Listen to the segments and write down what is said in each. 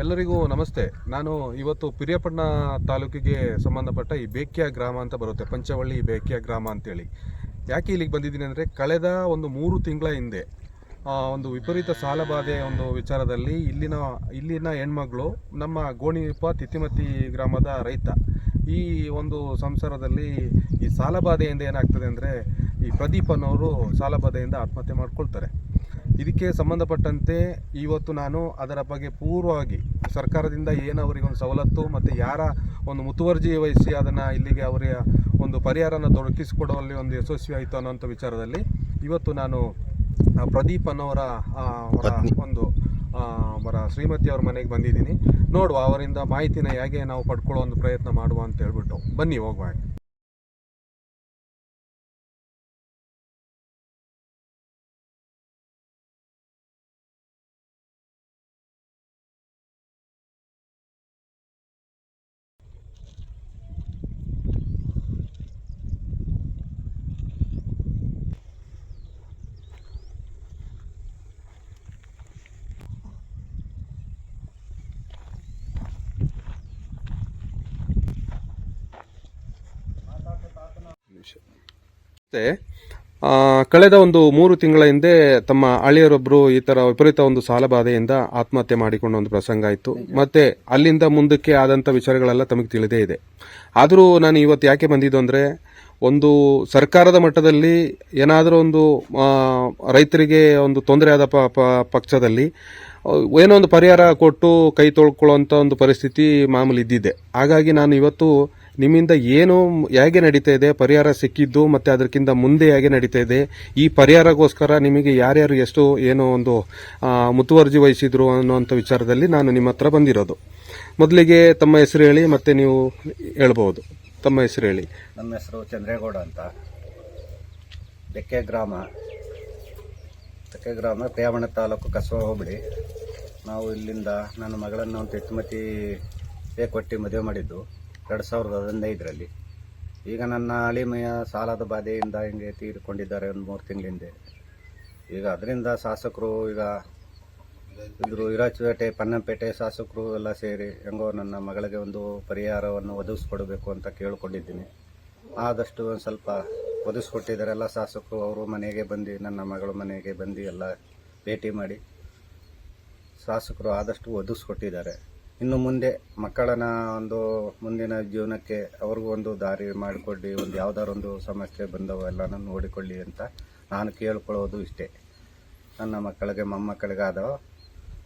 ಎಲ್ಲರಿಗೂ ನಮಸ್ತೆ. ನಾನು ಇವತ್ತು ಪಿರಿಯಪಟ್ಟಣ ತಾಲೂಕಿಗೆ ಸಂಬಂಧಪಟ್ಟ ಈ ಬೇಕ್ಯ ಗ್ರಾಮ ಅಂತ ಬರುತ್ತೆ. ಪಂಚವಳ್ಳಿ ಬೇಕ್ಯ ಗ್ರಾಮ ಅಂತೇಳಿ. ಯಾಕೆ ಇಲ್ಲಿಗೆ ಬಂದಿದ್ದೀನಿ ಅಂದರೆ ಕಳೆದ ಒಂದು ಮೂರು ತಿಂಗಳ ಹಿಂದೆ ಒಂದು ವಿಪರೀತ ಸಾಲಬಾಧೆ ಒಂದು ವಿಚಾರದಲ್ಲಿ ಇಲ್ಲಿನ ಇಲ್ಲಿನ ಹೆಣ್ಮಗಳು ನಮ್ಮ ಗೋಣಿಪ ತಿತಿಮತಿ ಗ್ರಾಮದ ರೈತ. ಈ ಒಂದು ಸಂಸಾರದಲ್ಲಿ ಈ ಸಾಲಬಾಧೆಯಿಂದ ಏನಾಗ್ತದೆ ಅಂದರೆ ಈ ಪ್ರದೀಪ್ ಅನ್ನೋರು ಸಾಲಬಾಧೆಯಿಂದ ಆತ್ಮಹತ್ಯೆ ಮಾಡ್ಕೊಳ್ತಾರೆ. ಇದಕ್ಕೆ ಸಂಬಂಧಪಟ್ಟಂತೆ ಇವತ್ತು ನಾನು ಅದರ ಬಗ್ಗೆ ಪೂರ್ವವಾಗಿ ಸರ್ಕಾರದಿಂದ ಏನು ಅವರಿಗೆ ಒಂದು ಸವಲತ್ತು ಮತ್ತು ಯಾರ ಒಂದು ಮುತುವರ್ಜಿ ವಹಿಸಿ ಅದನ್ನು ಇಲ್ಲಿಗೆ ಅವರ ಒಂದು ಪರಿಹಾರನ ದೊರಕಿಸಿಕೊಡುವಲ್ಲಿ ಒಂದು ಯಶಸ್ವಿ ಆಯಿತು ಅನ್ನೋಂಥ ವಿಚಾರದಲ್ಲಿ ಇವತ್ತು ನಾನು ಪ್ರದೀಪ್ ಅನ್ನೋರ ಅವರ ಒಂದು ಅವರ ಶ್ರೀಮತಿ ಅವ್ರ ಮನೆಗೆ ಬಂದಿದ್ದೀನಿ. ನೋಡುವ ಅವರಿಂದ ಮಾಹಿತಿನ ಹೇಗೆ ನಾವು ಪಡ್ಕೊಳ್ಳೋ ಒಂದು ಪ್ರಯತ್ನ ಮಾಡುವ ಅಂತ ಹೇಳ್ಬಿಟ್ಟು ಬನ್ನಿ ಹೋಗುವ ಮತ್ತೆ ಕಳೆದ ಒಂದು ಮೂರು ತಿಂಗಳ ಹಿಂದೆ ತಮ್ಮ ಅಳಿಯರೊಬ್ಬರು ಈ ಥರ ವಿಪರೀತ ಒಂದು ಸಾಲಬಾಧೆಯಿಂದ ಆತ್ಮಹತ್ಯೆ ಮಾಡಿಕೊಂಡ ಒಂದು ಪ್ರಸಂಗ ಆಯಿತು ಮತ್ತೆ ಅಲ್ಲಿಂದ ಮುಂದಕ್ಕೆ ಆದಂಥ ವಿಚಾರಗಳೆಲ್ಲ ತಮಗೆ ತಿಳಿದೇ ಇದೆ. ಆದರೂ ನಾನು ಇವತ್ತು ಯಾಕೆ ಬಂದಿದ್ದು ಅಂದರೆ, ಒಂದು ಸರ್ಕಾರದ ಮಟ್ಟದಲ್ಲಿ ಏನಾದರೂ ಒಂದು ರೈತರಿಗೆ ಒಂದು ತೊಂದರೆ ಆದ ಪಕ್ಷದಲ್ಲಿ, ಏನೋ ಒಂದು ಪರಿಹಾರ ಕೊಟ್ಟು ಕೈ ತೊಳ್ಕೊಳ್ಳುವಂಥ ಒಂದು ಪರಿಸ್ಥಿತಿ ಮಾಮೂಲಿ ಇದ್ದಿದೆ ಹಾಗಾಗಿ ನಾನು ಇವತ್ತು ನಿಮ್ಮಿಂದ ಏನು ಹೇಗೆ ನಡೀತಾ ಇದೆ? ಪರಿಹಾರ ಸಿಕ್ಕಿದ್ದು ಮತ್ತೆ ಅದಕ್ಕಿಂತ ಮುಂದೆ ಹೇಗೆ ನಡೀತಾ ಇದೆ? ಈ ಪರಿಹಾರಗೋಸ್ಕರ ನಿಮಗೆ ಯಾರ್ಯಾರು ಎಷ್ಟು ಏನೋ ಒಂದು ಮುತುವರ್ಜಿ ವಹಿಸಿದ್ರು ಅನ್ನುವಂಥ ವಿಚಾರದಲ್ಲಿ ನಾನು ನಿಮ್ಮ ಹತ್ರ ಬಂದಿರೋದು. ಮೊದಲಿಗೆ ತಮ್ಮ ಹೆಸರು ಹೇಳಿ, ಮತ್ತೆ ನೀವು ಹೇಳ್ಬೋದು. ತಮ್ಮ ಹೆಸರು ಹೇಳಿ. ನಮ್ಮ ಹೆಸರು ಚಂದ್ರೇಗೌಡ ಅಂತ. ಬೆಕ್ಕೆ ಗ್ರಾಮ ಬೆಕ್ಕೆ ಗ್ರಾಮ ಪ್ರೇಮಣ ತಾಲೂಕು ಕಸವ ಹೋಗ್ಬಿಡಿ ನಾವು ಇಲ್ಲಿಂದ ನನ್ನ ಮಗಳನ್ನು ಒಂದು ತಿತ್ಮತಿ ಕೊಟ್ಟು ಮದುವೆ ಮಾಡಿದ್ದು. ಎರಡು ಸಾವಿರದ ಹದಿನೈದರಲ್ಲಿ. ಈಗ ನನ್ನ ಅಳಿಮೆಯ ಸಾಲದ ಬಾಧೆಯಿಂದ ಹಿಂಗೆ ತೀರಿಕೊಂಡಿದ್ದಾರೆ ಒಂದು ಮೂರು ತಿಂಗಳ ಹಿಂದೆ. ಈಗ ಅದರಿಂದ ಶಾಸಕರು ಈಗ ಇದ್ರು ಇರಾಚಪೇಟೆ, ಪನ್ನಂಪೇಟೆ ಶಾಸಕರು ಎಲ್ಲ ಸೇರಿ ಹೆಂಗೋ ನನ್ನ ಮಗಳಿಗೆ ಒಂದು ಪರಿಹಾರವನ್ನು ಒದಗಿಸ್ಕೊಡ್ಬೇಕು ಅಂತ ಕೇಳಿಕೊಂಡಿದ್ದೀನಿ. ಆದಷ್ಟು ಒಂದು ಸ್ವಲ್ಪ ಒದಗಿಸ್ಕೊಟ್ಟಿದ್ದಾರೆ ಎಲ್ಲ ಶಾಸಕರು. ಅವರು ಮನೆಗೆ ಬಂದು, ನನ್ನ ಮಗಳ ಮನೆಗೆ ಬಂದು ಎಲ್ಲ ಭೇಟಿ ಮಾಡಿ ಶಾಸಕರು ಆದಷ್ಟು ಒದಗಿಸ್ಕೊಟ್ಟಿದ್ದಾರೆ. ಇನ್ನು ಮುಂದೆ ಮಕ್ಕಳನ್ನ ಒಂದು ಮುಂದಿನ ಜೀವನಕ್ಕೆ ಅವ್ರಿಗೂ ಒಂದು ದಾರಿ ಮಾಡಿಕೊಡಿ ಒಂದು ಯಾವ್ದಾರು ಒಂದು ಸಮಸ್ಯೆ ಬಂದವ ಎಲ್ಲನೂ ನೋಡಿಕೊಳ್ಳಿ ಅಂತ ನಾನು ಕೇಳ್ಕೊಳ್ಳೋದು ಇಷ್ಟೇ. ನನ್ನ ಮಕ್ಕಳಿಗೆ ಮೊಮ್ಮಕ್ಕಳಿಗಾದವ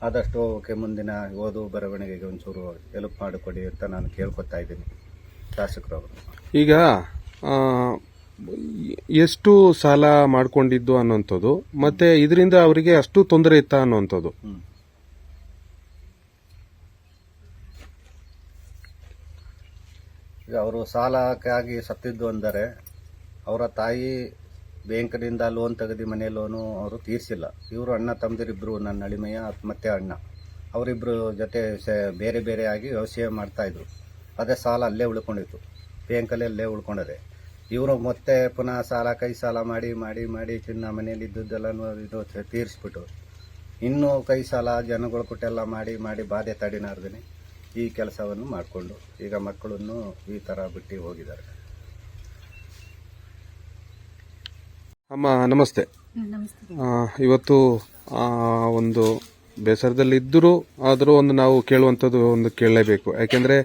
ಆದಷ್ಟು ಓಕೆ ಮುಂದಿನ ಓದು ಬರವಣಿಗೆಗೆ ಒಂಚೂರು ಹೆಲ್ಪ್ ಮಾಡಿಕೊಡಿ ಅಂತ ನಾನು ಕೇಳ್ಕೊತಾ ಇದ್ದೀನಿ. ಶಾಸಕರವರು ಈಗ ಎಷ್ಟು ಸಾಲ ಮಾಡ್ಕೊಂಡಿದ್ದು ಅನ್ನುವಂಥದ್ದು ಮತ್ತೆ ಇದರಿಂದ ಅವರಿಗೆ ಅಷ್ಟು ತೊಂದರೆ ಇತ್ತ ಅನ್ನುವಂಥದ್ದು ಈಗ ಅವರು ಸಾಲಕ್ಕಾಗಿ ಸತ್ತಿದ್ದು ಅಂದರೆ ಅವರ ತಾಯಿ ಬ್ಯಾಂಕ್ನಿಂದ ಲೋನ್ ತೆಗೆದು ಮನೆ ಲೋನು ಅವರು ತೀರಿಸಿಲ್ಲ. ಇವರು ಅಣ್ಣ ತಮ್ಮದಿರಿಬ್ಬರು ನನ್ನ ಅಳಿಮೆಯ ಮತ್ತೆ ಅಣ್ಣ. ಅವರಿಬ್ಬರು ಜೊತೆ ಬೇರೆ ಬೇರೆ ಆಗಿ ವ್ಯವಸಾಯ ಮಾಡ್ತಾಯಿದ್ರು ಅದೇ ಸಾಲ ಅಲ್ಲೇ ಉಳ್ಕೊಂಡಿತ್ತು. ಬ್ಯಾಂಕಲ್ಲಿ ಅಲ್ಲೇ ಉಳ್ಕೊಂಡದೆ ಇವರು ಮತ್ತೆ ಪುನಃ ಸಾಲ ಕೈ ಸಾಲ ಮಾಡಿ ಮಾಡಿ ಮಾಡಿ ಚಿನ್ನ ಮನೆಯಲ್ಲಿ ಇದ್ದದ್ದೆಲ್ಲನೂ ಇದು ತೀರಿಸ್ಬಿಟ್ಟು, ಇನ್ನೂ ಕೈ ಸಾಲ ಜನಗಳು ಕೊಟ್ಟೆಲ್ಲ ಮಾಡಿ ಮಾಡಿ ಬಾಧೆ ತಡಿನಾರ್ದೇನೆ ಈ ಕೆಲಸವನ್ನು ಮಾಡಿಕೊಂಡು ಈಗ ಮಕ್ಕಳನ್ನು ಈ ಥರ ಬಿಟ್ಟು ಹೋಗಿದ್ದಾರೆ. ಅಮ್ಮ ನಮಸ್ತೆ. ನಮಸ್ತೆ. ಇವತ್ತು ಆ, ಒಂದು ಬೇಸರದಲ್ಲಿ ಇದ್ದರೂ ಆದರೂ ಒಂದು ನಾವು ಕೇಳುವಂಥದ್ದು ಒಂದು ಕೇಳಲೇಬೇಕು. ಯಾಕೆಂದರೆ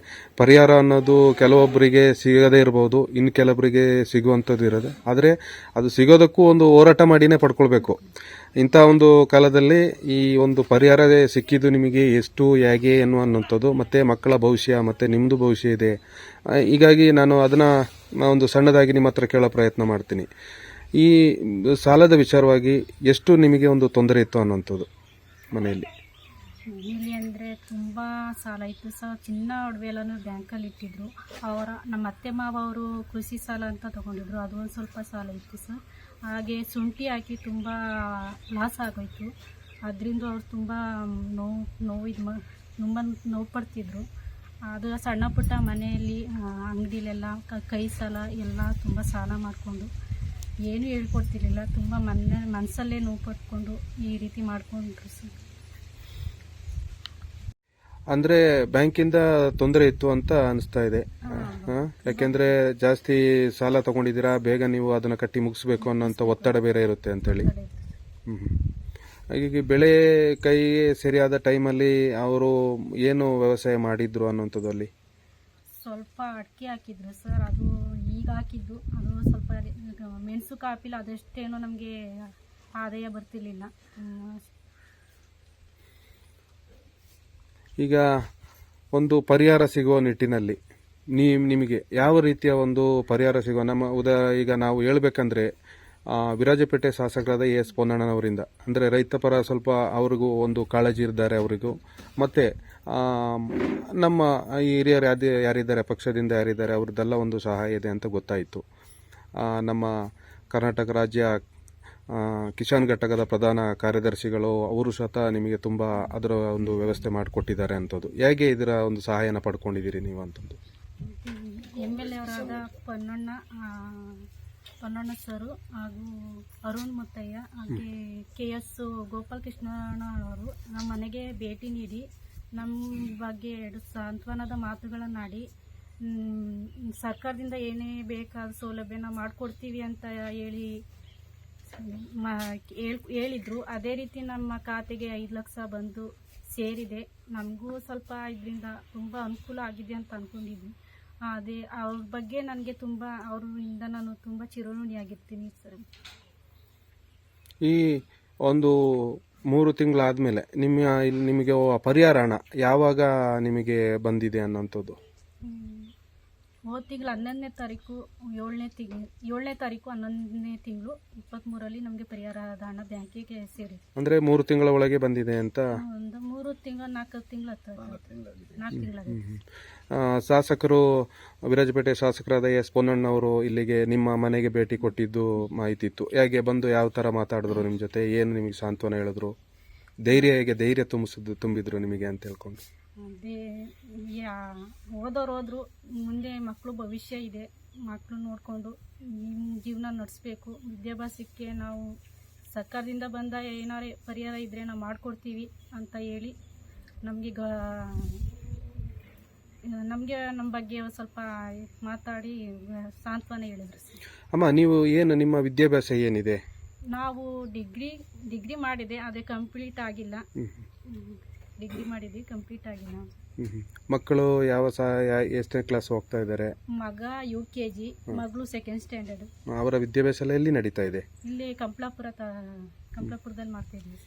ಪರಿಹಾರ ಅನ್ನೋದು ಕೆಲವೊಬ್ಬರಿಗೆ ಸಿಗದೇ ಇರಬಹುದು ಇನ್ನು ಕೆಲವೊಬ್ಬರಿಗೆ ಸಿಗುವಂಥದ್ದು ಇರೋದು. ಆದರೆ ಅದು ಸಿಗೋದಕ್ಕೂ ಒಂದು ಹೋರಾಟ ಮಾಡಿನೇ ಪಡ್ಕೊಳ್ಬೇಕು. ಇಂಥ ಒಂದು ಕಾಲದಲ್ಲಿ ಈ ಒಂದು ಪರಿಹಾರ ಸಿಕ್ಕಿದ್ದು ನಿಮಗೆ ಎಷ್ಟು ಹೇಗೆ ಅನ್ನುವಂಥದ್ದು ಮತ್ತು ಮಕ್ಕಳ ಭವಿಷ್ಯ, ಮತ್ತು ನಿಮ್ಮದು ಭವಿಷ್ಯ ಇದೆ. ಹೀಗಾಗಿ ನಾನು ಅದನ್ನು ಒಂದು ಸಣ್ಣದಾಗಿ ನಿಮ್ಮ ಹತ್ರ ಕೇಳೋ ಪ್ರಯತ್ನ ಮಾಡ್ತೀನಿ. ಈ ಸಾಲದ ವಿಚಾರವಾಗಿ ಎಷ್ಟು ನಿಮಗೆ ಒಂದು ತೊಂದರೆ ಇತ್ತು ಅನ್ನೋಂಥದ್ದು ಮನೆಯಲ್ಲಿ? ಮನೇಲಿ ಅಂದರೆ ತುಂಬ ಸಾಲ ಇತ್ತು ಸರ್. ಚಿನ್ನ ಒಡವೆ ಎಲ್ಲನೂ ಬ್ಯಾಂಕಲ್ಲಿ ಇಟ್ಟಿದ್ರು. ಅವರ ನಮ್ಮ ಅತ್ತೆ ಮಾವ ಅವರು ಕೃಷಿ ಸಾಲ ಅಂತ ತೊಗೊಂಡಿದ್ರು. ಅದು ಒಂದು ಸ್ವಲ್ಪ ಸಾಲ ಇತ್ತು ಸರ್. ಹಾಗೆ ಶುಂಠಿ ಹಾಕಿ ತುಂಬ ಲಾಸ್ ಆಗೋಯ್ತು. ಅದರಿಂದ ಅವ್ರು ತುಂಬ ನೋವು ನೋವು ಇದು ತುಂಬ ನೋವು ಪಡ್ತಿದ್ರು. ಅದು ಸಣ್ಣ ಪುಟ್ಟ ಮನೆಯಲ್ಲಿ ಅಂಗಡಿಲೆಲ್ಲ ಕೈ ಸಾಲ ಎಲ್ಲ ತುಂಬ ಸಾಲ ಮಾಡಿಕೊಂಡು ಏನೂ ಹೇಳ್ಕೊಡ್ತಿರ್ಲಿಲ್ಲ. ತುಂಬ ಮನ ಮನಸ್ಸಲ್ಲೇ ನೋವು ಪಟ್ಕೊಂಡು ಈ ರೀತಿ ಮಾಡ್ಕೊಂಡ್ರು ಸರ್. ಅಂದ್ರೆ ಬ್ಯಾಂಕಿಂದ ತೊಂದರೆ ಇತ್ತು ಅಂತ ಅನಿಸ್ತಾ ಇದೆ. ಹಾ? ಯಾಕೆಂದ್ರೆ ಜಾಸ್ತಿ ಸಾಲ ತಗೊಂಡಿದ್ದೀರಾ ಬೇಗ ನೀವು ಅದನ್ನ ಕಟ್ಟಿ ಮುಗಿಸ್ಬೇಕು ಅನ್ನೋಂಥ ಒತ್ತಡ ಬೇರೆ ಇರುತ್ತೆ ಅಂತೇಳಿ. ಹ್ಮ್ ಹ್ಮ್. ಹಾಗಾಗಿ ಬೆಳೆ ಕೈಗೆ ಸರಿಯಾದ ಟೈಮಲ್ಲಿ ಅವರು ಏನು ವ್ಯವಸಾಯ ಮಾಡಿದ್ರು ಅನ್ನೋಂಥದ್ದು ಅಲ್ಲಿ? ಸ್ವಲ್ಪ ಅಡಿಕೆ ಹಾಕಿದ್ರು ಸರ್. ಅದು ಹಾಕಿದ್ದು. ಅದು ಸ್ವಲ್ಪ ಮೆಣಸು ಕಾಪಿಲ್ಲ, ಅದಷ್ಟೇನೋ ನಮಗೆ ಆದಾಯ ಬರ್ತಿರ್ಲಿಲ್ಲ. ಈಗ ಒಂದು ಪರಿಹಾರ ಸಿಗುವ ನಿಟ್ಟಿನಲ್ಲಿ ನಿಮಗೆ ಯಾವ ರೀತಿಯ ಒಂದು ಪರಿಹಾರ ಸಿಗುವ? ನಮ್ಮ ಉದಾ, ಈಗ ನಾವು ಹೇಳ್ಬೇಕಂದ್ರೆ ವಿರಾಜಪೇಟೆ ಶಾಸಕರಾದ ಎ ಎಸ್ ಪೊನ್ನಣ್ಣನವರಿಂದ. ಅಂದರೆ ರೈತ ಪರ ಸ್ವಲ್ಪ ಅವ್ರಿಗೂ ಒಂದು ಕಾಳಜಿ ಇದ್ದಾರೆ ಅವರಿಗೂ. ಮತ್ತು ನಮ್ಮ ಹಿರಿಯರು ಯಾರು ಯಾರಿದ್ದಾರೆ, ಪಕ್ಷದಿಂದ ಯಾರಿದ್ದಾರೆ, ಅವ್ರದ್ದೆಲ್ಲ ಒಂದು ಸಹಾಯ ಇದೆ ಅಂತ ಗೊತ್ತಾಯಿತು. ನಮ್ಮ ಕರ್ನಾಟಕ ರಾಜ್ಯ ಕಿಸಾನ್ ಘಟಕದ ಪ್ರಧಾನ ಕಾರ್ಯದರ್ಶಿಗಳು, ಅವರು ಸತ ನಿಮಗೆ ತುಂಬ ಅದರ ಒಂದು ವ್ಯವಸ್ಥೆ ಮಾಡಿಕೊಟ್ಟಿದ್ದಾರೆ ಅಂತದ್ದು. ಹೇಗೆ ಇದರ ಒಂದು ಸಹಾಯನ ಪಡ್ಕೊಂಡಿದ್ದೀರಿ ನೀವು ಅಂತಂದು M L A Ponnanna Ponnanna sir ಹಾಗೂ ಅರುಣ್ ಮುತ್ತಯ್ಯ ಹಾಗೆ ಕೆ ಎಸ್ ಕೃಷ್ಣಣ್ಣವರು ನಮ್ಮ ಮನೆಗೆ ಭೇಟಿ ನೀಡಿ ನಮ್ಮ ಬಗ್ಗೆ ಎರಡು ಸಾಂತ್ವನದ ಮಾತುಗಳನ್ನಾಡಿ ಸರ್ಕಾರದಿಂದ ಏನೇ ಬೇಕಾದ ಸೌಲಭ್ಯನ ಮಾಡಿಕೊಡ್ತೀವಿ ಅಂತ ಹೇಳ್- ಹೇಳಿದ್ರು. ಅದೇ ರೀತಿ ನಮ್ಮ ಖಾತೆಗೆ ಐದು ಲಕ್ಷ ಬಂದು ಸೇರಿದೆ. ನಮಗೂ ಸ್ವಲ್ಪ ಇದರಿಂದ ತುಂಬ ಅನುಕೂಲ ಆಗಿದೆ ಅಂತ ಅಂದ್ಕೊಂಡಿದ್ವಿ ಅದೇ, ಅವ್ರ ಬಗ್ಗೆ ನನಗೆ ತುಂಬ ಅವರಿಂದ ನಾನು ತುಂಬ ಚಿರಋಣಿಯಾಗಿರ್ತೀನಿ ಸರ್ ಈ ಒಂದು ಮೂರು ತಿಂಗಳಾದಮೇಲೆ, ನಿಮ್ಮ, ಇಲ್ಲಿ ನಿಮಗೆ ಪರಿಹಾರ ಯಾವಾಗ ನಿಮಗೆ ಬಂದಿದೆ ಅನ್ನೋಂಥದ್ದು? ಹೋದ ತಿಂಗಳು ಹನ್ನೊಂದನೇ ತಾರೀಕು ಏಳನೇ ತಿಂಗಳು ಏಳನೇ ತಾರೀಕು ಹನ್ನೊಂದನೇ ತಿಂಗಳು ಇಪ್ಪತ್ತ್ಮೂರಲ್ಲಿ ನಮಗೆ ಪರಿಹಾರದ ಹಣ ಬ್ಯಾಂಕಿಗೆ ಸೇರಿ. ಅಂದರೆ ಮೂರು ತಿಂಗಳ ಒಳಗೆ ಬಂದಿದೆ ಅಂತ? ಒಂದು ಮೂರು ತಿಂಗಳು ನಾಲ್ಕು ತಿಂಗಳು ನಾಲ್ಕು ತಿಂಗಳ ಆ, ಶಾಸಕರು ವಿರಾಜಪೇಟೆ ಶಾಸಕರಾದ ಎಸ್ ಪೊನ್ನಣ್ಣವರು ಇಲ್ಲಿಗೆ ನಿಮ್ಮ ಮನೆಗೆ ಭೇಟಿ ಕೊಟ್ಟಿದ್ದು ಮಾಹಿತಿ ಇತ್ತು. ಹೇಗೆ ಬಂದು ಯಾವ ಥರ ಮಾತಾಡಿದ್ರು ನಿಮ್ಮ ಜೊತೆ? ಏನು ನಿಮಗೆ ಸಾಂತ್ವನ ಹೇಳಿದ್ರು? ಧೈರ್ಯ ಹೇಗೆ ಧೈರ್ಯ ತುಂಬಿಸಿದ್ದು ತುಂಬಿದ್ರು ನಿಮಗೆ ಅಂತ ಹೇಳ್ಕೊಂಡು. ಅದೇ ಯಾ ಓದೋರು ಹೋದ್ರು ಮುಂದೆ ಮಕ್ಕಳು ಭವಿಷ್ಯ ಇದೆ. ಮಕ್ಕಳು ನೋಡಿಕೊಂಡು ನಿಮ್ಮ ಜೀವನ ನಡೆಸ್ಬೇಕು. ವಿದ್ಯಾಭ್ಯಾಸಕ್ಕೆ ನಾವು ಸರ್ಕಾರದಿಂದ ಬಂದ ಏನಾರೇ ಪರಿಹಾರ ಇದ್ದರೆ ನಾವು ಮಾಡಿಕೊಡ್ತೀವಿ ಅಂತ ಹೇಳಿ ನಮಗೆ ಗ ನಮಗೆ ನಮ್ಮ ಬಗ್ಗೆ ಸ್ವಲ್ಪ ಮಾತಾಡಿ ಸಾಂತ್ವನ ಹೇಳಿದ್ರು ಸರ್. ಅಮ್ಮ ನೀವು ಏನು ನಿಮ್ಮ ವಿದ್ಯಾಭ್ಯಾಸ ಏನಿದೆ? ನಾವು ಡಿಗ್ರಿ ಡಿಗ್ರಿ ಮಾಡಿದೆ ಅದೇ ಕಂಪ್ಲೀಟ್ ಆಗಿಲ್ಲ. ಡಿಗ್ರಿ ಮಾಡಿದ್ವಿ ಕಂಪ್ಲೀಟ್ ಆಗಿ ಹ್ಮ್. ಮಕ್ಕಳು ಯಾವ ಎಷ್ಟನೇ ಕ್ಲಾಸ್ ಹೋಗ್ತಾ ಇದ್ದಾರೆ? ಮಗ ಯು ಕೆ ಜಿ ಮಗಳು ಸೆಕೆಂಡ್ ಸ್ಟ್ಯಾಂಡರ್ಡ್ ಅವರ ವಿದ್ಯಾಭ್ಯಾಸ ಎಲ್ಲ ಎಲ್ಲಿ ನಡೀತಾ ಇದೆ? ಇಲ್ಲಿ ಕಂಪ್ಲಾಪುರ ತ ಕಂಪ್ಲಾಪುರದಲ್ಲಿ ಮಾಡ್ತಾ ಇದ್ವಿ.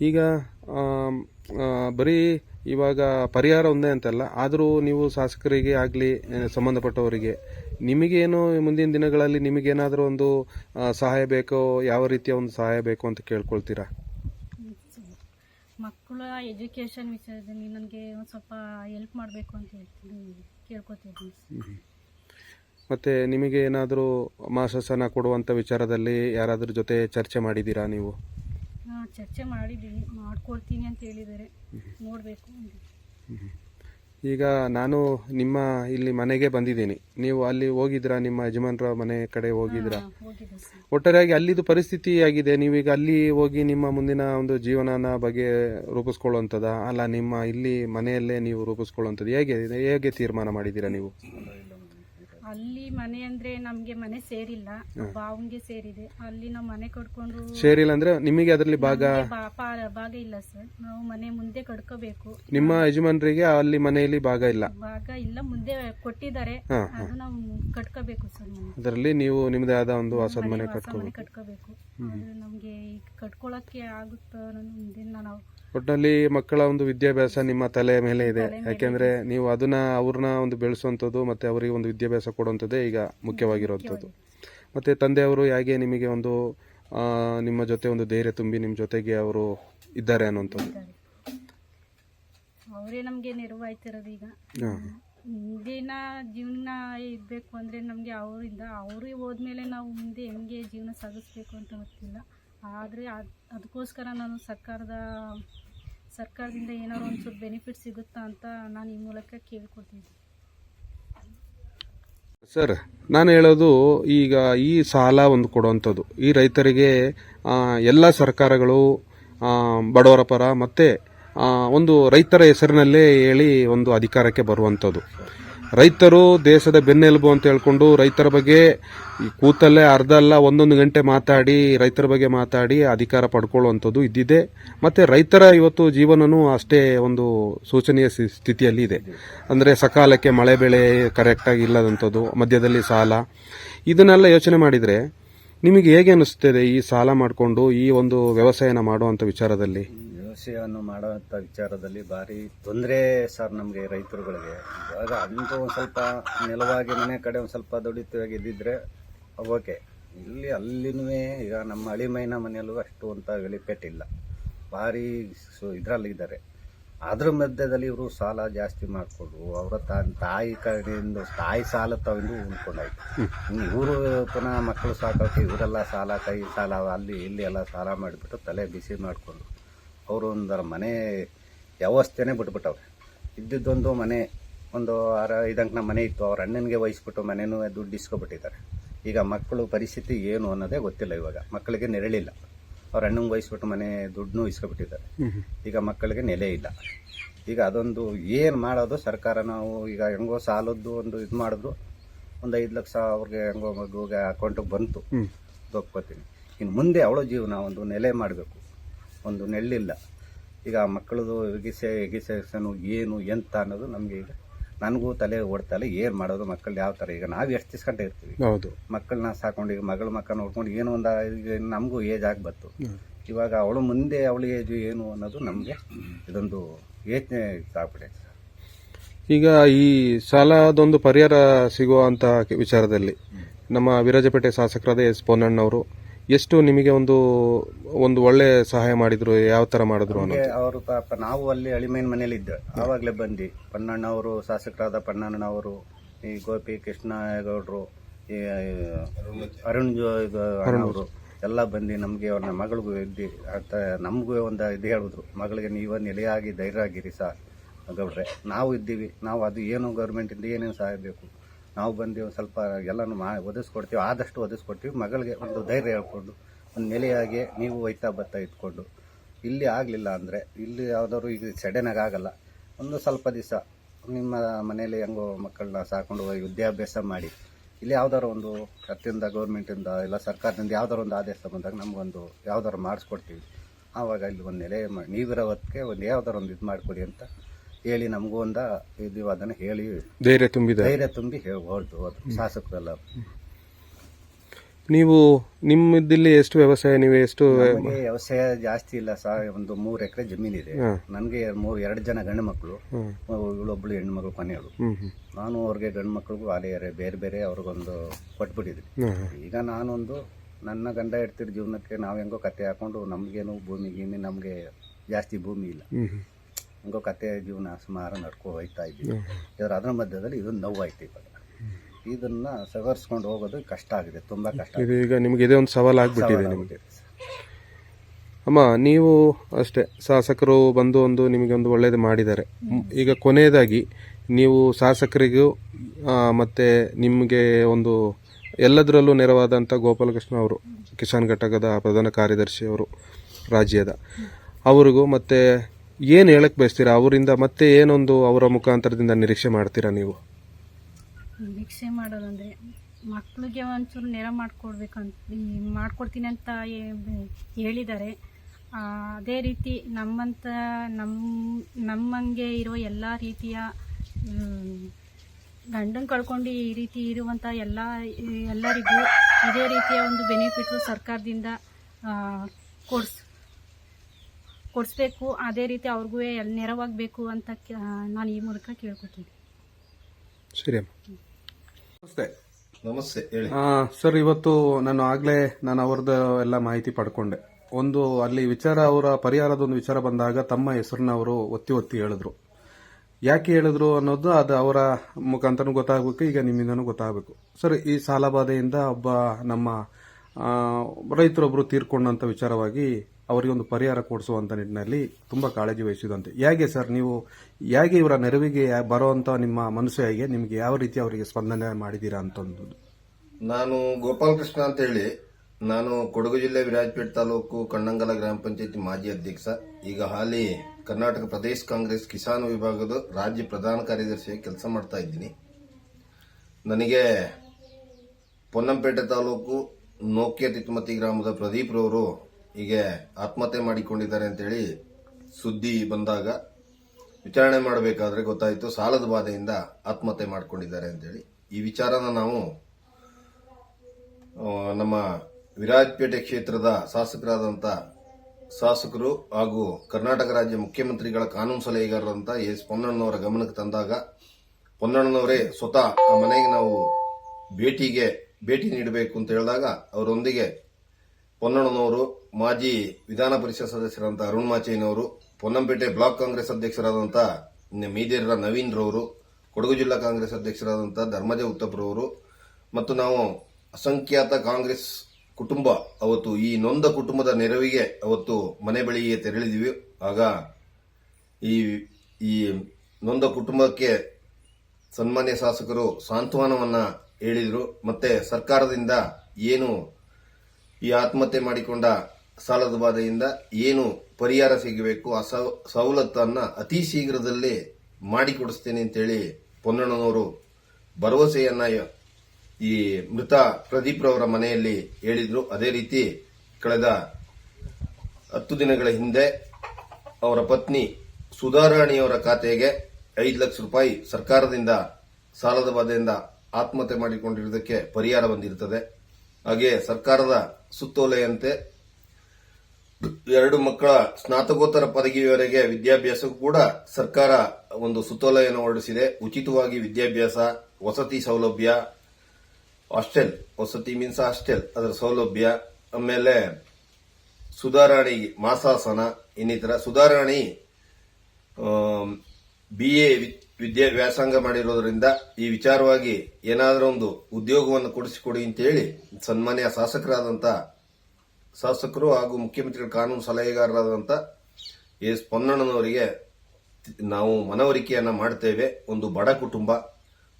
ಈಗ ಬರೀ ಇವಾಗ ಪರಿಹಾರ ಒಂದೇ ಅಂತಲ್ಲ ಆದರೂ ನೀವು ಶಾಸಕರಿಗೆ ಆಗಲಿ ಸಂಬಂಧಪಟ್ಟವರಿಗೆ ನಿಮಗೇನು ಮುಂದಿನ ದಿನಗಳಲ್ಲಿ ನಿಮಗೇನಾದರೂ ಒಂದು ಸಹಾಯ ಬೇಕೋ ಯಾವ ರೀತಿಯ ಒಂದು ಸಹಾಯ ಬೇಕು ಅಂತ ಕೇಳ್ಕೊಳ್ತೀರಾ? ಮಕ್ಕಳ ಎಜುಕೇಷನ್ ವಿಚಾರದಲ್ಲಿ ನನಗೆ ಒಂದು ಸ್ವಲ್ಪ ಹೆಲ್ಪ್ ಮಾಡಬೇಕು ಅಂತ ಹೇಳ್ತೀನಿ ಕೇಳ್ಕೊತಿದ್ದೀನಿ ಮತ್ತೆ ನಿಮಗೆ ಏನಾದರೂ ಮಾಸಾಸನ ಕೊಡುವಂಥ ವಿಚಾರದಲ್ಲಿ ಯಾರಾದ್ರ ಜೊತೆ ಚರ್ಚೆ ಮಾಡಿದ್ದೀರಾ ನೀವು? ಚರ್ಚೆ ಮಾಡಿದ್ದೀನಿ ಮಾಡ್ಕೊಡ್ತೀನಿ ಅಂತ ಹೇಳಿದ್ದಾರೆ. ನೋಡಬೇಕು ಈಗ ನಾನು ನಿಮ್ಮ ಇಲ್ಲಿ ಮನೆಗೆ ಬಂದಿದ್ದೀನಿ. ನೀವು ಅಲ್ಲಿ ಹೋಗಿದ್ರಾ ನಿಮ್ಮ ಯಜಮಾನ್ರ ಮನೆ ಕಡೆ ಹೋಗಿದ್ರಾ ಒಟ್ಟಾರೆಯಾಗಿ ಅಲ್ಲಿದು ಪರಿಸ್ಥಿತಿ ಆಗಿದೆ ನೀವೀಗ ಅಲ್ಲಿ ಹೋಗಿ ನಿಮ್ಮ ಮುಂದಿನ ಒಂದು ಜೀವನನ ಬಗ್ಗೆ ರೂಪಿಸ್ಕೊಳ್ಳುವಂಥದ ಅಲ್ಲ ನಿಮ್ಮ ಇಲ್ಲಿ ಮನೆಯಲ್ಲೇ ನೀವು ರೂಪಿಸ್ಕೊಳ್ಳುವಂಥದ್ದು ಹೇಗೆ ಹೇಗೆ ತೀರ್ಮಾನ ಮಾಡಿದ್ದೀರಾ ನೀವು? ಅಲ್ಲಿ ಮನೆ ಅಂದ್ರೆ ನಮ್ಗೆ ಮನೆ ಸೇರಿಲ್ಲ ಬಾವಂಗೆ ಸೇರಿದೆ. ಅಲ್ಲಿ ನಾವು ಮನೆ ಕಟ್ಕೊಂಡು ಸೇರಿಲ್ಲ ಅಂದ್ರೆ ನಿಮಗೆ ಅದರಲ್ಲಿ ಭಾಗ ನಮ್ಗೆ ಬಾ- ಪಾ- ಭಾಗ ಇಲ್ಲ ಸರ್. ನಾವು ಮನೆ ಮುಂದೆ ಕಟ್ಕೋಬೇಕು. ನಿಮ್ಮ ಯಜಮಾನರಿಗೆ ಅಲ್ಲಿ ಮನೆಯಲ್ಲಿ ಭಾಗ ಇಲ್ಲ. ಭಾಗ ಇಲ್ಲ ಮುಂದೆ ಕೊಟ್ಟಿದ್ದಾರೆ. ಹಾ, ಅದು ನಾವು ಕಟ್ಕೋಬೇಕು ಸರ್ ಮನೆ. ಅದರಲ್ಲಿ ನೀವು ನಿಮ್ಮದೇ ಆದ ಒಂದು ಹೊಸದ ಮನೆ ಹೊಸ ಕಟ್ಕೋಬೇಕು. ಮನೆ ಕಟ್ಕೋಬೇಕು ಆದ್ರೆ ನಮ್ಗೆ ಈಗ ಕಟ್ಕೊಳಕ್ಕೆ ಆಗುತ್ತೋ ಅನ್ನೋ ನಾವು ಒಟ್ಟಿನಲ್ಲಿ ಮಕ್ಕಳ ಒಂದು ವಿದ್ಯಾಭ್ಯಾಸ ನಿಮ್ಮ ತಲೆ ಮೇಲೆ ಇದೆ. ಯಾಕೆಂದ್ರೆ ನೀವು ಅದನ್ನ ಅವ್ರನ್ನ ಒಂದು ಬೆಳೆಸುವಂಥದ್ದು ಮತ್ತೆ ಅವರಿಗೆ ಒಂದು ವಿದ್ಯಾಭ್ಯಾಸ ಕೊಡುವಂಥದ್ದೇ ಈಗ ಮುಖ್ಯವಾಗಿರುವಂಥದ್ದು. ಮತ್ತೆ ತಂದೆಯವರು ಹೇಗೆ ನಿಮಗೆ ಒಂದು ಆ, ನಿಮ್ಮ ಜೊತೆ ಒಂದು ಧೈರ್ಯ ತುಂಬಿ ನಿಮ್ಮ ಜೊತೆಗೆ ಅವರು ಇದ್ದಾರೆ ಅನ್ನುವಂಥದ್ದು. ಅವರೇ ನಮಗೆ ನೆರವಾಯ್ತಿರೋದು ಈಗ. ಹಾ. ಮುಂದಿನ ಜೀವನ ಇರಬೇಕು ಅಂದರೆ ನಮಗೆ ಅವರಿಂದ ಅವರು ಹೋದ್ಮೇಲೆ ನಾವು ಮುಂದೆ ಹೆಂಗೆ ಜೀವನ ಸಾಗಿಸ್ಬೇಕು ಅಂತ ಗೊತ್ತಿಲ್ಲ. ಆದರೆ ಅದು ಅದಕ್ಕೋಸ್ಕರ ನಾನು ಸರ್ಕಾರದ ಸರ್ಕಾರದಿಂದ ಏನಾದ್ರು ಒಂಚೂರು ಬೆನಿಫಿಟ್ ಸಿಗುತ್ತಾ ಅಂತ ನಾನು ಈ ಮೂಲಕ ಕೇಳ್ಕೊತಿದ್ದೆ ಸರ್, ನಾನು ಹೇಳೋದು ಈಗ ಈ ಸಾಲ ಒಂದು ಕೊಡುವಂಥದ್ದು ಈ ರೈತರಿಗೆ ಎಲ್ಲ ಸರ್ಕಾರಗಳು ಬಡವರ ಪರ ಮತ್ತು ಒಂದು ರೈತರ ಹೆಸರಿನಲ್ಲೇ ಹೇಳಿ ಒಂದು ಅಧಿಕಾರಕ್ಕೆ ಬರುವಂಥದ್ದು. ರೈತರು ದೇಶದ ಬೆನ್ನೆಲುಬು ಅಂತ ಹೇಳ್ಕೊಂಡು ರೈತರ ಬಗ್ಗೆ ಕೂತಲ್ಲೇ ಅರ್ಧ ಅಲ್ಲ ಒಂದೊಂದು ಗಂಟೆ ಮಾತಾಡಿ ರೈತರ ಬಗ್ಗೆ ಮಾತಾಡಿ ಅಧಿಕಾರ ಪಡ್ಕೊಳ್ಳುವಂಥದ್ದು ಇದ್ದಿದೆ. ಮತ್ತು ರೈತರ ಇವತ್ತು ಜೀವನವೂ ಅಷ್ಟೇ ಒಂದು ಸೂಚನೀಯ ಸ್ಥಿ- ಸ್ಥಿತಿಯಲ್ಲಿ ಇದೆ. ಅಂದರೆ ಸಕಾಲಕ್ಕೆ ಮಳೆ ಬೆಳೆ ಕರೆಕ್ಟಾಗಿ ಇಲ್ಲದಂಥದ್ದು, ಮಧ್ಯದಲ್ಲಿ ಸಾಲ. ಇದನ್ನೆಲ್ಲ ಯೋಚನೆ ಮಾಡಿದರೆ ನಿಮಗೆ ಹೇಗೆ ಅನಿಸ್ತದೆ ಈ ಸಾಲ ಮಾಡಿಕೊಂಡು ಈ ಒಂದು ವ್ಯವಸಾಯನ ಮಾಡುವಂಥ ವಿಚಾರದಲ್ಲಿ? ವ್ಯವಸಾಯವನ್ನು ಮಾಡುವಂಥ ವಿಚಾರದಲ್ಲಿ ಭಾರಿ ತೊಂದರೆ ಸರ್ ನಮಗೆ ರೈತರುಗಳಿಗೆ. ಇವಾಗ ಅಂತೂ ಒಂದು ಸ್ವಲ್ಪ ನೆಲವಾಗಿ ಮನೆ ಕಡೆ ಒಂದು ಸ್ವಲ್ಪ ದುಡಿತವಾಗಿ ಇದ್ದಿದ್ರೆ ಓಕೆ. ಇಲ್ಲಿ ಅಲ್ಲಿನೂ ಈಗ ನಮ್ಮ ಅಳಿಮೈನ ಮನೆಯಲ್ಲೂ ಅಷ್ಟು ಅಂತ ಗಳಿಪೆಟ್ಟಿಲ್ಲ ಭಾರಿ ಸೊ ಇದರಲ್ಲಿದ್ದಾರೆ ಅದ್ರ ಮಧ್ಯದಲ್ಲಿ ಇವರು ಸಾಲ ಜಾಸ್ತಿ ಮಾಡಿಕೊಂಡು ಅವರ ತಾಯಿ ಕಡೆಯಿಂದ ತಾಯಿ ಸಾಲ ತಗೊಂಡು ಉಳ್ಕೊಂಡಾಯ್ತು ಇವರು ಪುನಃ ಮಕ್ಕಳು ಸಾಕೋಕೆ ಇವರೆಲ್ಲ ಸಾಲ ಕೈ ಸಾಲ ಅಲ್ಲಿ ಇಲ್ಲಿ ಎಲ್ಲ ಸಾಲ ಮಾಡಿಬಿಟ್ಟು ತಲೆ ಬಿಸಿ ಮಾಡಿಕೊಂಡು ಅವರು ಒಂದರ ಮನೆ ವ್ಯವಸ್ಥೆನೇ ಬಿಟ್ಬಿಟ್ಟವ್ರೆ. ಇದ್ದಿದ್ದೊಂದು ಮನೆ ಒಂದು ಆರ ಐದಂಕನ ಮನೆ ಇತ್ತು. ಅವ್ರ ಅಣ್ಣನಿಗೆ ವಹಿಸ್ಬಿಟ್ಟು ಮನೆನೂ ದುಡ್ಡು ಇಸ್ಕೊಬಿಟ್ಟಿದ್ದಾರೆ. ಈಗ ಮಕ್ಕಳು ಪರಿಸ್ಥಿತಿ ಏನು ಅನ್ನೋದೇ ಗೊತ್ತಿಲ್ಲ ಇವಾಗ. ಮಕ್ಕಳಿಗೆ ನೆರಳಿಲ್ಲ. ಅವ್ರ ಅಣ್ಣಂಗೆ ವಹಿಸ್ಬಿಟ್ಟು ಮನೆ ದುಡ್ಡನ್ನೂ ಇಸ್ಕೊಬಿಟ್ಟಿದ್ದಾರೆ. ಈಗ ಮಕ್ಕಳಿಗೆ ನೆಲೆ ಇಲ್ಲ. ಈಗ ಅದೊಂದು ಏನು ಮಾಡೋದು ಸರ್ಕಾರ? ನಾವು ಈಗ ಹೆಂಗೋ ಸಾಲದ್ದು ಒಂದು ಇದು ಮಾಡಿದ್ರು. ಒಂದು ಐದು ಲಕ್ಷ ಅವ್ರಿಗೆ ಹೆಂಗೋ ಮಗುಗೆ ಅಕೌಂಟಿಗೆ ಬಂತು. ಒಪ್ಕೋತೀನಿ ಇನ್ನು ಮುಂದೆ ಅವಳ ಜೀವನ ಒಂದು ನೆಲೆ ಮಾಡಬೇಕು. ಒಂದು ನೆಳ್ಳಿಲ್ಲ. ಈಗ ಮಕ್ಕಳದು ಎಗಿಸೆ ಎಗಿಸೆನು ಏನು ಎಂತ ಅನ್ನೋದು ನಮಗೆ ಈಗ ನನಗೂ ತಲೆ ಓಡ್ತಲ್ಲ ಏನು ಮಾಡೋದು ಮಕ್ಕಳು ಯಾವ ಥರ? ಈಗ ನಾವು ಎಷ್ಟು ತಿಸ್ಕೊಂಡೇ ಇರ್ತೀವಿ? ಹೌದು. ಮಕ್ಕಳನ್ನ ಸಾಕೊಂಡು ಈಗ ಮಗಳ ಮಕ್ಕ ನೋಡ್ಕೊಂಡು ಏನೋ ಒಂದು ಈಗ ನಮಗೂ ಏಜ್ ಆಗಿ ಬಂತು ಇವಾಗ ಅವಳು ಮುಂದೆ ಅವಳ ಏಜ್ ಏನು ಅನ್ನೋದು ನಮಗೆ ಇದೊಂದು ಯೋಚನೆ ಆಗ್ಬಿಟ್ಟೈತೆ ಸರ್. ಈಗ ಈ ಸಾಲದೊಂದು ಪರಿಹಾರ ಸಿಗುವಂತ ವಿಚಾರದಲ್ಲಿ ನಮ್ಮ ವಿರಾಜಪೇಟೆ ಶಾಸಕರಾದ ಎಸ್ ಪೊನ್ನಣ್ಣವರು ಎಷ್ಟು ನಿಮಗೆ ಒಂದು ಒಂದು ಒಳ್ಳೆ ಸಹಾಯ ಮಾಡಿದ್ರು ಯಾವ ತರ ಮಾಡಿದ್ರು ಅನ್ನೋದು? ಅವರು ಪಾಪ ನಾವು ಅಲ್ಲಿ ಅಳಿಮೈನ್ ಮನೇಲಿ ಇದ್ದ. ಆವಾಗಲೇ ಬಂದು ಪಣ್ಣಣ್ಣವರು ಶಾಸಕರಾದ ಪಣ್ಣಣ್ಣನವರು ಈ ಗೋಪಿ ಕೃಷ್ಣ ಗೌಡ್ರು ಈ ಅರುಣ್ ಅವರು ಎಲ್ಲ ಬಂದು ನಮಗೆ ಅವ್ರನ್ನ ಮಗಳಿಗೂ ಇದ್ದು ಅಂತ ನಮಗೂ ಒಂದು ಇದು ಹೇಳಿದ್ರು. ಮಗಳಿಗೆ ನೀವು ನೆಲೆಯಾಗಿ ಧೈರ್ಯ ಆಗಿರಿ ಸಾ ಗೌಡ್ರೆ. ನಾವು ಇದ್ದೀವಿ. ನಾವು ಅದು ಏನು ಗೌರ್ಮೆಂಟಿಂದ ಏನೇನು ಸಹಾಯ ಬೇಕು? ನಾವು ಬಂದು ಸ್ವಲ್ಪ ಎಲ್ಲನೂ ಮಾ, ಒದಿಸ್ಕೊಡ್ತೀವಿ, ಆದಷ್ಟು ಒದಿಸ್ಕೊಡ್ತೀವಿ. ಮಗಳಿಗೆ ಒಂದು ಧೈರ್ಯ ಹೇಳ್ಕೊಂಡು, ಒಂದು ನೆಲೆಯಾಗಿ ನೀವು ಒಯ್ತಾ ಬತ್ತಾ ಇಟ್ಕೊಂಡು ಇಲ್ಲಿ ಆಗಲಿಲ್ಲ ಅಂದರೆ, ಇಲ್ಲಿ ಯಾವುದಾದ್ರು ಈಗ ಸಡನ್ನಾಗಿ ಆಗಲ್ಲ. ಒಂದು ಸ್ವಲ್ಪ ದಿವಸ ನಿಮ್ಮ ಮನೆಯಲ್ಲಿ ಹೆಂಗೋ ಮಕ್ಕಳನ್ನ ಸಾಕೊಂಡು ಹೋಗಿ ವಿದ್ಯಾಭ್ಯಾಸ ಮಾಡಿ. ಇಲ್ಲಿ ಯಾವ್ದಾರು ಒಂದು ಪ್ರತಿಯೊಂದು ಗೌರ್ಮೆಂಟಿಂದ ಇಲ್ಲ ಸರ್ಕಾರದಿಂದ ಯಾವ್ದಾರು ಒಂದು ಆದೇಶ ಬಂದಾಗ ನಮಗೊಂದು ಯಾವ್ದಾರು ಮಾಡಿಸ್ಕೊಡ್ತೀವಿ. ಆವಾಗ ಇಲ್ಲಿ ಒಂದು ನೆಲೆ ಮಾ- ನೀವಿರೋ ಹೊತ್ತಿಗೆ ಒಂದು ಯಾವ್ದಾರು ಒಂದು ಇದು ಮಾಡಿಕೊಡಿ ಅಂತ ಹೇಳಿ ನಮಗೂ ಒಂದು ಇದು ಅದನ್ನು ಹೇಳಿ ಧೈರ್ಯ ತುಂಬಿ ಧೈರ್ಯ ತುಂಬಿ ಹೇಳ್ಬೋದು ಅದು ಶಾಸಕರೆಲ್ಲ. ನೀವು ನಿಮ್ಮದಿಲ್ಲಿ ಎಷ್ಟು ವ್ಯವಸಾಯ ನೀವು ಎಷ್ಟು ನಮಗೆ ವ್ಯವಸಾಯ ಜಾಸ್ತಿ ಇಲ್ಲ ಸಾ ಒಂದು ಮೂರು ಎಕರೆ ಜಮೀನಿದೆ. ನನಗೆ ಮೂರು ಎರಡು ಜನ ಗಂಡು ಮಕ್ಕಳು ಇವಳೊಬ್ಬಳು ಹೆಣ್ಣು ಮಗಳು ಕೊನೆಯವಳು ನಾನು ಅವ್ರಿಗೆ ಗಂಡು ಮಕ್ಕಳಿಗೂ ಆಲೆಯರೆ ಬೇರೆ ಬೇರೆ ಅವ್ರಿಗೊಂದು ಕೊಟ್ಬಿಟ್ಟಿದ್ವಿ. ಈಗ ನಾನೊಂದು ನನ್ನ ಗಂಡ ಇಡ್ತಿರೋ ಜೀವನಕ್ಕೆ ನಾವು ಹೆಂಗೋ ಕತೆ ಹಾಕೊಂಡು ನಮಗೇನು ಭೂಮಿ ಗೀಮಿ ನಮಗೆ ಜಾಸ್ತಿ ಭೂಮಿ ಇಲ್ಲ. ಹೆಂಗೋ ಕತೆ ಜೀವನ ಸುಮಾರು ನಡ್ಕೊ ಹೋಗ್ತಾ ಇದ್ದೀವಿ. ಇದ್ರ ಅದರ ಮಧ್ಯದಲ್ಲಿ ಇದು ನೋವಾಯ್ತು ಇವಾಗ. ಇದನ್ನ ಸವರ್ಸ್ಕೊಂಡು ಹೋಗೋದು ಕಷ್ಟ ಆಗಿದೆ ತುಂಬಾ ಕಷ್ಟ ಇದು ಈಗ ನಿಮ್ಗೆ ಇದೇ ಒಂದು ಸವಾಲು ಆಗ್ಬಿಟ್ಟಿದೆ ನಿಮಗೆ. ಅಮ್ಮ ನೀವು ಅಷ್ಟೇ ಶಾಸಕರು ಬಂದು ಒಂದು ನಿಮಗೆ ಒಂದು ಒಳ್ಳೇದು ಮಾಡಿದ್ದಾರೆ. ಈಗ ಕೊನೆಯದಾಗಿ ನೀವು ಶಾಸಕರಿಗೂ ಮತ್ತು ಮತ್ತೆ ನಿಮಗೆ ಒಂದು ಎಲ್ಲದರಲ್ಲೂ ನೆರವಾದಂಥ ಗೋಪಾಲಕೃಷ್ಣ ಅವರು ಕಿಸಾನ್ ಘಟಕದ ಪ್ರಧಾನ ಕಾರ್ಯದರ್ಶಿ ಅವರು ರಾಜ್ಯದ ಅವರಿಗೂ ಮತ್ತೆ ಏನು ಹೇಳಕ್ ಬಯಸ್ತೀರಾ? ಅವರಿಂದ ಮತ್ತೆ ಏನೊಂದು ಅವರ ಮುಖಾಂತರದಿಂದ ನಿರೀಕ್ಷೆ ಮಾಡ್ತೀರಾ ನೀವು? ನಿರೀಕ್ಷೆ ಮಾಡೋದಂದ್ರೆ ಮಕ್ಕಳಿಗೆ ಒಂಚೂರು ನೆರ ಮಾಡಿಕೊಡ್ಬೇಕಂತ ಮಾಡ್ಕೊಡ್ತೀನಿ ಅಂತ ಹೇಳಿದ್ದಾರೆ. ಅದೇ ರೀತಿ ನಮ್ಮಂಥ ನಮ್ಮ ನಮ್ಮಂಗೆ ಇರೋ ಎಲ್ಲ ರೀತಿಯ ಗಂಡನ್ ಕಳ್ಕೊಂಡು ಈ ರೀತಿ ಇರುವಂಥ ಎಲ್ಲ ಎಲ್ಲರಿಗೂ ಇದೇ ರೀತಿಯ ಒಂದು ಬೆನಿಫಿಟ್ಸು ಸರ್ಕಾರದಿಂದ ಕೋರ್ಸ್ ಕೊಡ್ಸ್ ಕೊಡಿಸ್ಬೇಕು ಅದೇ ರೀತಿ ಅವ್ರಿಗೂ ಎಲ್ಲಿ ನೆರವಾಗಬೇಕು ಅಂತ ನಾನು ಈ ಮೂಲಕ ಕೇಳ್ಕೊತೀನಿ. ಸರಿ ಅಮ್ಮ. ನಮಸ್ತೆ. ನಮಸ್ತೆ ಹೇಳಿ. ಸರ್ ಇವತ್ತು ನಾನು ಆಗ್ಲೇ ನಾನು ಅವ್ರದ್ದು ಎಲ್ಲ ಮಾಹಿತಿ ಪಡ್ಕೊಂಡೆ. ಒಂದು ಅಲ್ಲಿ ವಿಚಾರ ಅವರ ಪರಿಹಾರದ ಒಂದು ವಿಚಾರ ಬಂದಾಗ ತಮ್ಮ ಹೆಸರನ್ನ ಅವರು ಒತ್ತಿ ಒತ್ತಿ ಹೇಳಿದ್ರು. ಯಾಕೆ ಹೇಳಿದ್ರು ಅನ್ನೋದು ಅದು ಅವರ ಮುಖಾಂತರ ಗೊತ್ತಾಗಬೇಕು ಈಗ ನಿಮ್ಮಿಂದನೂ ಗೊತ್ತಾಗಬೇಕು. ಸರ್ ಈ ಸಾಲಬಾಧೆಯಿಂದ ಒಬ್ಬ ನಮ್ಮ ರೈತರೊಬ್ಬರು ತೀರ್ಕೊಂಡಂತ ವಿಚಾರವಾಗಿ ಅವರಿಗೆ ಒಂದು ಪರಿಹಾರ ಕೊಡಿಸುವಂಥ ನಿಟ್ಟಿನಲ್ಲಿ ತುಂಬಾ ಕಾಳಜಿ ವಹಿಸಿದಂತೆ. ಹೇಗೆ ಸರ್ ನೀವು, ಹೇಗೆ ಇವರ ನೆರವಿಗೆ ಬರುವಂತ ನಿಮ್ಮ ಮನಸ್ಸು ಹೇಗೆ? ನಿಮಗೆ ಯಾವ ರೀತಿ ಅವರಿಗೆ ಸ್ಪಂದನೆ ಮಾಡಿದ್ದೀರಾ ಅಂತಂದು. ನಾನು ಗೋಪಾಲಕೃಷ್ಣ ಅಂತ ಹೇಳಿ, ನಾನು ಕೊಡಗು ಜಿಲ್ಲೆ ವಿರಾಜಪೇಟೆ ತಾಲೂಕು ಕಣ್ಣಂಗಲ ಗ್ರಾಮ ಪಂಚಾಯತಿ ಮಾಜಿ ಅಧ್ಯಕ್ಷ. ಈಗ ಹಾಲಿ ಕರ್ನಾಟಕ ಪ್ರದೇಶ ಕಾಂಗ್ರೆಸ್ ಕಿಸಾನ್ ವಿಭಾಗದ ರಾಜ್ಯ ಪ್ರಧಾನ ಕಾರ್ಯದರ್ಶಿಯಾಗಿ ಕೆಲಸ ಮಾಡ್ತಾ ಇದ್ದೀನಿ. ನನಗೆ ಪೊನ್ನಂಪೇಟೆ ತಾಲೂಕು ನೋಕ್ಯ ತಿತ್ಮತಿ ಗ್ರಾಮದ ಪ್ರದೀಪ್ ರವರು ಹೀಗೆ ಆತ್ಮಹತ್ಯೆ ಮಾಡಿಕೊಂಡಿದ್ದಾರೆ ಅಂತೇಳಿ ಸುದ್ದಿ ಬಂದಾಗ ವಿಚಾರಣೆ ಮಾಡಬೇಕಾದ್ರೆ ಗೊತ್ತಾಯಿತು, ಸಾಲದ ಬಾಧೆಯಿಂದ ಆತ್ಮಹತ್ಯೆ ಮಾಡಿಕೊಂಡಿದ್ದಾರೆ ಅಂತೇಳಿ. ಈ ವಿಚಾರನ ನಾವು ನಮ್ಮ ವಿರಾಜಪೇಟೆ ಕ್ಷೇತ್ರದ ಶಾಸಕರಾದಂಥ ಶಾಸಕರು ಹಾಗೂ ಕರ್ನಾಟಕ ರಾಜ್ಯ ಮುಖ್ಯಮಂತ್ರಿಗಳ ಕಾನೂನು ಸಲಹೆಗಾರರಂತ ಎಸ್ ಪೊನ್ನಣ್ಣನವರ ಗಮನಕ್ಕೆ ತಂದಾಗ, ಪೊನ್ನಣ್ಣನವರೇ ಸ್ವತಃ ಆ ಮನೆಗೆ ನಾವು ಭೇಟಿಗೆ ಭೇಟಿ ನೀಡಬೇಕು ಅಂತ ಹೇಳಿದಾಗ ಅವರೊಂದಿಗೆ ಪೊನ್ನಣ್ಣನವರು, ಮಾಜಿ ವಿಧಾನ ಪರಿಷತ್ ಸದಸ್ಯರಾದಂಥ ಅರುಣ್ ಮಾಚೇನವರು ಪೊನ್ನಂಪೇಟೆ ಬ್ಲಾಕ್ ಕಾಂಗ್ರೆಸ್ ಅಧ್ಯಕ್ಷರಾದಂಥ ಮೀದೇರ ನವೀನ್ ರವರು ಕೊಡಗು ಜಿಲ್ಲಾ ಕಾಂಗ್ರೆಸ್ ಅಧ್ಯಕ್ಷರಾದಂಥ ಧರ್ಮಜ ಉತ್ತಪ್ರವರು ಮತ್ತು ನಾವು ಅಸಂಖ್ಯಾತ ಕಾಂಗ್ರೆಸ್ ಕುಟುಂಬ ಅವತ್ತು ಈ ನೊಂದ ಕುಟುಂಬದ ನೆರವಿಗೆ ಅವತ್ತು ಮನೆ ಬಳಿಗೆ ತೆರಳಿದ್ವಿ. ಆಗ ಈ ಈ ನೊಂದ ಕುಟುಂಬಕ್ಕೆ ಸನ್ಮಾನ್ಯ ಶಾಸಕರು ಸಾಂತ್ವನವನ್ನ ಹೇಳಿದ್ರು. ಮತ್ತೆ ಸರ್ಕಾರದಿಂದ ಏನು ಈ ಆತ್ಮಹತ್ಯೆ ಮಾಡಿಕೊಂಡ ಸಾಲದ ಬಾಧೆಯಿಂದ ಏನು ಪರಿಹಾರ ಸಿಗಬೇಕು, ಆ ಸವ್ ಸವಲತ್ತನ್ನ ಅತಿ ಶೀಘ್ರದಲ್ಲೇ ಮಾಡಿಕೊಡಿಸ್ತೇನೆ ಅಂತೇಳಿ ಪೊನ್ನಣ್ಣನವರು ಭರವಸೆಯನ್ನ ಈ ಮೃತ ಪ್ರದೀಪ್ ರವರ ಮನೆಯಲ್ಲಿ ಹೇಳಿದ್ರು. ಅದೇ ರೀತಿ ಕಳೆದ ಹತ್ತು ದಿನಗಳ ಹಿಂದೆ ಅವರ ಪತ್ನಿ ಸುಧಾರಾಣಿಯವರ ಖಾತೆಗೆ ಐದು ಲಕ್ಷ ರೂಪಾಯಿ ಸರ್ಕಾರದಿಂದ ಸಾಲದ ಬಾಧೆಯಿಂದ ಆತ್ಮಹತ್ಯೆ ಮಾಡಿಕೊಂಡಿರುವುದಕ್ಕೆ ಪರಿಹಾರ ಬಂದಿರುತ್ತದೆ. ಹಾಗೆ ಸರ್ಕಾರದ ಸುತ್ತೋಲೆಯಂತೆ ಎರಡು ಮಕ್ಕಳ ಸ್ನಾತಕೋತ್ತರ ಪದವಿಯವರೆಗೆ ವಿದ್ಯಾಭ್ಯಾಸಕ್ಕೂ ಕೂಡ ಸರ್ಕಾರ ಒಂದು ಸುತ್ತೋಲೆಯನ್ನು ಹೊರಡಿಸಿದೆ. ಉಚಿತವಾಗಿ ವಿದ್ಯಾಭ್ಯಾಸ, ವಸತಿ ಸೌಲಭ್ಯ, ಹಾಸ್ಟೆಲ್, ವಸತಿ ಮೀನ್ಸ್ ಹಾಸ್ಟೆಲ್ ಅದರ ಸೌಲಭ್ಯ, ಆಮೇಲೆ ಸುಧಾರಾಣಿ, ಮಾಸಾಸನ, ಇನ್ನಿತರ. ಸುಧಾರಾಣಿ ಬಿ ಎ ವ್ಯಾಸಂಗ ಮಾಡಿರೋದ್ರಿಂದ ಈ ವಿಚಾರವಾಗಿ ಏನಾದರೂ ಒಂದು ಉದ್ಯೋಗವನ್ನು ಕೊಡಿಸಿಕೊಡಿ ಅಂತೇಳಿ ಸನ್ಮಾನ್ಯ ಶಾಸಕರಾದಂಥ ಶಾಸಕರು ಹಾಗೂ ಮುಖ್ಯಮಂತ್ರಿಗಳ ಕಾನೂನು ಸಲಹೆಗಾರರಾದಂಥ ಎಸ್ ಪೊನ್ನಣ್ಣನವರಿಗೆ ನಾವು ಮನವರಿಕೆಯನ್ನ ಮಾಡ್ತೇವೆ. ಒಂದು ಬಡ ಕುಟುಂಬ.